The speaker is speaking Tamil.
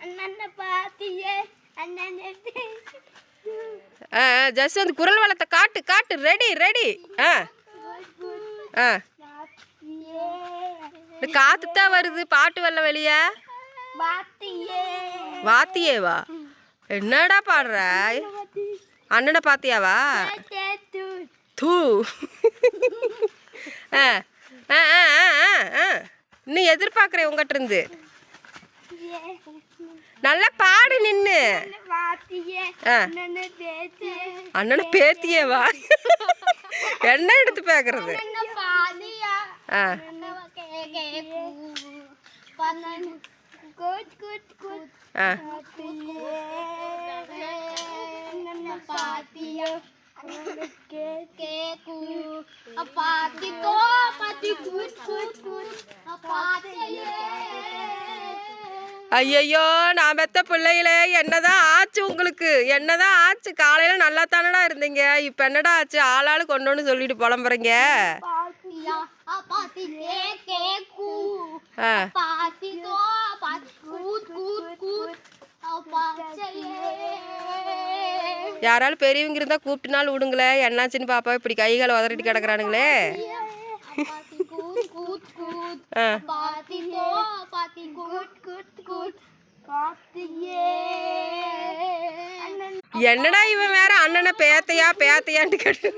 அண்ணனை பாத்தியே அண்ணனை ஆ ஜஸ்ட் வந்து குரல் வளத்தை காட்டு காட்டு ரெடி ரெடி ஆ. ஆ. காத்து தான் வருது பாட்டு வரல வெளியே. பாத்தியே. வாத்தியேவா? என்னடா பாடுற? அண்ணனை பாத்தியாவா? தூ. ஆ ஆ ஆ ஆ. இன்னும் எதிர்பார்க்குறேன் உங்ககிட்ட இருந்து. நல்லா பாடு நின்று பாத்தியே அண்ணனை பேத்து. அண்ணனை பேத்தியேவா என்ன எடுத்து பேக்குறது? அண்ணனை பாதியா. ஆ. குட் குட் குட் ஆ. பாத்தியா. கேக்கு. பாத்திக்கோ பாத்தி குட் குட் குட் ஐயையோ நான் பெத்த பிள்ளைகளே என்னதான் ஆச்சு உங்களுக்கு? என்னதான் ஆச்சு? காலையில் நல்லா தானடா இருந்தீங்க? இப்போ என்னடா ஆச்சு? ஆளாளு கொண்டோன்னு சொல்லிட்டு புலம்புறீங்க. யாராலும் பெரியவங்க இருந்தால் கூப்பிட்டுனாலும் விடுங்களேன் என்னாச்சுன்னு பாப்பா இப்படி கைகால் உதறிட்டு கிடக்குறானுங்களே. ஆ. என்னடா இவன் வேற அண்ணனை பேத்தையா பேத்தையான்னு கேட்டு.